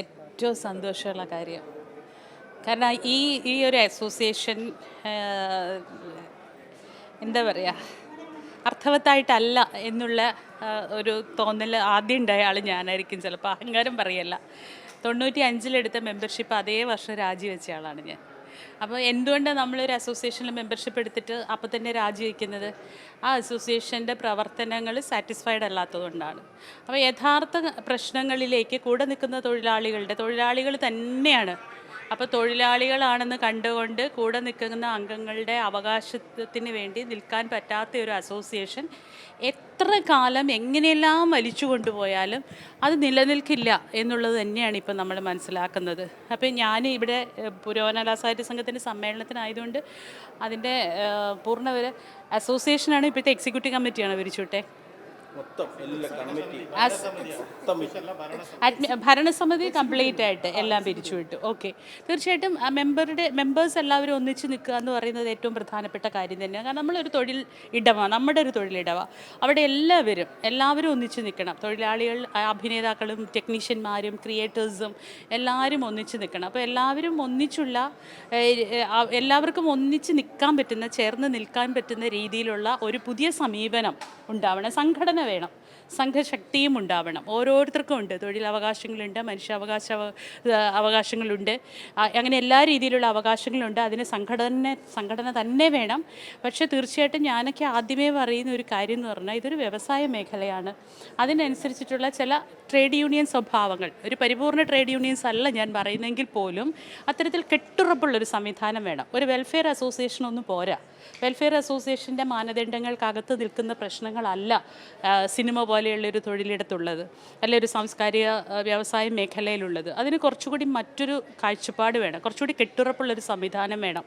ഏറ്റവും സന്തോഷമുള്ള കാര്യം. കാരണം ഈ ഈ ഒരു അസോസിയേഷൻ എന്താ പറയുക അർത്ഥവത്തായിട്ടല്ല എന്നുള്ള ഒരു തോന്നൽ ആദ്യം ഉണ്ടായ ആൾ ഞാനായിരിക്കും. ചിലപ്പോൾ അഹങ്കാരം പറയല്ല. തൊണ്ണൂറ്റി അഞ്ചിലെടുത്ത മെമ്പർഷിപ്പ് അതേ വർഷം രാജിവെച്ച ആളാണ് ഞാൻ. അപ്പോൾ എന്തുകൊണ്ടാണ് നമ്മളൊരു അസോസിയേഷനിൽ മെമ്പർഷിപ്പ് എടുത്തിട്ട് അപ്പോൾ തന്നെ രാജിവെക്കുന്നത്? ആ അസോസിയേഷന്റെ പ്രവർത്തനങ്ങൾ സാറ്റിസ്ഫൈഡ് അല്ലാത്തതുകൊണ്ടാണ്. അപ്പോൾ യഥാർത്ഥ പ്രശ്നങ്ങളിലേക്ക് കൂടെ നിൽക്കുന്ന തൊഴിലാളികളുടെ തൊഴിലാളികൾ തന്നെയാണ് അപ്പോൾ തൊഴിലാളികളാണെന്ന് കണ്ടുകൊണ്ട് കൂടെ നിൽക്കുന്ന അംഗങ്ങളുടെ അവകാശത്തിന് വേണ്ടി നിൽക്കാൻ പറ്റാത്ത ഒരു അസോസിയേഷൻ എത്ര കാലം എങ്ങനെയെല്ലാം വലിച്ചു കൊണ്ടുപോയാലും അത് നിലനിൽക്കില്ല എന്നുള്ളത് തന്നെയാണ് ഇപ്പം നമ്മൾ മനസ്സിലാക്കുന്നത്. അപ്പോൾ ഞാൻ ഇവിടെ പുരോഗമന സാഹിത്യ സംഘത്തിന്റെ സമ്മേളനത്തിനായതുകൊണ്ട് അതിന്റെ പൂർണ ഒരു അസോസിയേഷനാണ് ഇപ്പോഴത്തെ എക്സിക്യൂട്ടീവ് കമ്മിറ്റിയാണ് വിരിച്ചുവിട്ടെ ഭരണസമിതി കംപ്ലീറ്റ് ആയിട്ട് എല്ലാം പിരിച്ചുവിട്ടു ഓക്കെ തീർച്ചയായിട്ടും ആ മെമ്പറുടെ മെമ്പേഴ്സ് എല്ലാവരും ഒന്നിച്ച് നിൽക്കുക എന്ന് പറയുന്നത് ഏറ്റവും പ്രധാനപ്പെട്ട കാര്യം തന്നെയാണ്. കാരണം നമ്മളൊരു തൊഴിൽ ഇടവ നമ്മുടെ ഒരു തൊഴിലിടവ അവിടെ എല്ലാവരും എല്ലാവരും ഒന്നിച്ച് നിൽക്കണം. തൊഴിലാളികൾ അഭിനേതാക്കളും ടെക്നീഷ്യന്മാരും ക്രിയേറ്റേഴ്സും എല്ലാവരും ഒന്നിച്ച് നിൽക്കണം. അപ്പോൾ എല്ലാവരും ഒന്നിച്ചുള്ള എല്ലാവർക്കും ഒന്നിച്ച് നിൽക്കാൻ പറ്റുന്ന ചേർന്ന് നിൽക്കാൻ പറ്റുന്ന രീതിയിലുള്ള ഒരു പുതിയ സമീപനം ഉണ്ടാവണം. സംഘടന വേണം. സംഘശക്തിയും ഉണ്ടാവണം. ഓരോരുത്തർക്കും ഉണ്ട്. തൊഴിലവകാശങ്ങളുണ്ട് മനുഷ്യാവകാശ അവ- അവകാശങ്ങളുണ്ട്. അങ്ങനെ എല്ലാ രീതിയിലുള്ള അവകാശങ്ങളുണ്ട്. അതിന് സംഘടന സംഘടന തന്നെ വേണം. പക്ഷേ തീർച്ചയായിട്ടും ഞാനൊക്കെ ആദ്യമേ പറയുന്ന ഒരു കാര്യം എന്ന് പറഞ്ഞാൽ ഇതൊരു വ്യവസായ മേഖലയാണ്. അതിനനുസരിച്ചിട്ടുള്ള ചില ട്രേഡ് യൂണിയൻ സ്വഭാവങ്ങൾ ഒരു പരിപൂർണ ട്രേഡ് യൂണിയൻസ് അല്ല ഞാൻ പറയുന്നെങ്കിൽ പോലും അത്തരത്തിൽ കെട്ടുറപ്പുള്ളൊരു സംവിധാനം വേണം. ഒരു വെൽഫെയർ അസോസിയേഷൻ ഒന്നും പോരാ. വെൽഫെയർ അസോസിയേഷന്റെ മാനദണ്ഡങ്ങൾക്കകത്ത് നിൽക്കുന്ന പ്രശ്നങ്ങളല്ല സിനിമ പോലെയുള്ളൊരു തൊഴിലിടത്തുള്ളത് അല്ലെ ഒരു സാംസ്കാരിക വ്യവസായ മേഖലയിലുള്ളത്. അതിന് കുറച്ചുകൂടി മറ്റൊരു കാഴ്ചപ്പാട് വേണം. കുറച്ചുകൂടി കെട്ടുറപ്പുള്ളൊരു സംവിധാനം വേണം.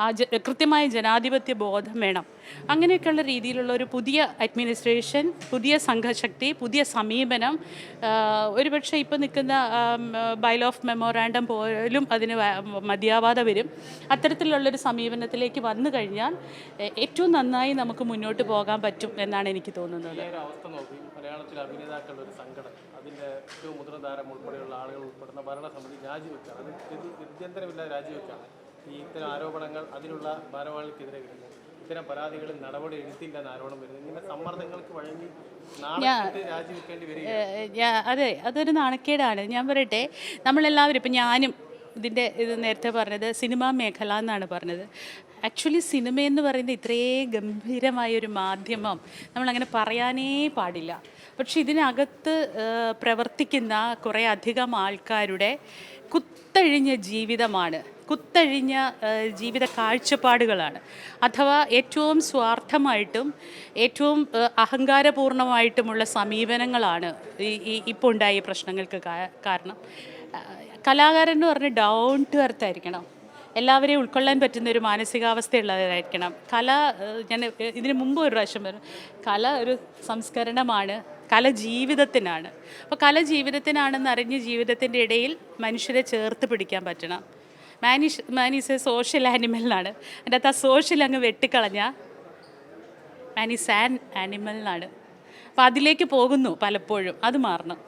ആ കൃത്യമായ ജനാധിപത്യ ബോധം വേണം. അങ്ങനെയൊക്കെയുള്ള രീതിയിലുള്ള ഒരു പുതിയ അഡ്മിനിസ്ട്രേഷൻ പുതിയ സംഘശക്തി പുതിയ സമീപനം ഒരുപക്ഷെ ഇപ്പോൾ നിൽക്കുന്ന ബൈൽ ഓഫ് മെമ്മോറാണ്ടം പോലും അതിന് മതിയാവാത വരും. അത്തരത്തിലുള്ളൊരു സമീപനത്തിലേക്ക് വന്നു കഴിഞ്ഞാൽ ഏറ്റവും നന്നായി നമുക്ക് മുന്നോട്ട് പോകാൻ പറ്റും എന്നാണ് എനിക്ക് തോന്നുന്നത്. ഒരു ഉൾപ്പെടെയുള്ള ആളുകൾ ഉൾപ്പെടുന്ന ഭരണസമിതി രാജിവെക്കുകയാണ് അത് ഈ ഇത്തരം ആരോപണങ്ങൾ അതിനുള്ള ഭാരവാഹികൾക്കെതിരെ വരുന്നു ഇത്തരം പരാതികളിൽ നടപടി എടുത്തില്ല എന്ന് ആരോപണം വരുന്നു ഇങ്ങനെ സമ്മർദ്ദങ്ങൾക്ക് വഴങ്ങി നാളെ രാജിവെക്കേണ്ടി വരിക. അതെ അതൊരു നാണക്കേടാണ്. ഞാൻ പറയട്ടെ നമ്മളെല്ലാവരും ഇപ്പം ഞാനും ഇതിന്റെ ഇത് നേരത്തെ പറഞ്ഞത് സിനിമാ മേഖല എന്നാണ് പറഞ്ഞത്. ആക്ച്വലി സിനിമ എന്ന് പറയുന്നത് ഇത്രേ ഗംഭീരമായൊരു മാധ്യമം നമ്മളങ്ങനെ പറയാനേ പാടില്ല. പക്ഷെ ഇതിനകത്ത് പ്രവർത്തിക്കുന്ന കുറേ അധികം ആൾക്കാരുടെ കുത്തഴിഞ്ഞ ജീവിതമാണ്. കുത്തഴിഞ്ഞ ജീവിത കാഴ്ചപ്പാടുകളാണ്. അഥവാ ഏറ്റവും സ്വാർത്ഥമായിട്ടും ഏറ്റവും അഹങ്കാരപൂർണമായിട്ടുമുള്ള സമീപനങ്ങളാണ് ഈ ഇപ്പോൾ ഉണ്ടായ പ്രശ്നങ്ങൾക്ക് കാരണം. കലാകാരൻ എന്ന് പറഞ്ഞ് ഡൗൺ ടു എർത്ത് ആയിരിക്കണം. എല്ലാവരെയും ഉൾക്കൊള്ളാൻ പറ്റുന്ന ഒരു മാനസികാവസ്ഥയുള്ളവരായിരിക്കണം. കല ഞാൻ ഇതിനു മുമ്പ് ഒരു പ്രാവശ്യം പറഞ്ഞു കല ഒരു സംസ്കരണമാണ് കല ജീവിതത്തിനാണ്. അപ്പോൾ കല ജീവിതത്തിനാണെന്ന് അറിഞ്ഞ് ജീവിതത്തിന്റെ ഇടയിൽ മനുഷ്യരെ ചേർത്ത് പിടിക്കാൻ പറ്റണം. മാനിഷ് മാനീസ് സോഷ്യൽ ആനിമൽ എന്നാണ് എന്റെ അകത്ത് ആ സോഷ്യൽ അങ്ങ് വെട്ടിക്കളഞ്ഞ മാനീസ് ആൻ ആനിമൽ എന്നാണ് അപ്പോൾ അതിലേക്ക് പോകുന്നു പലപ്പോഴും. അത് മാറണം.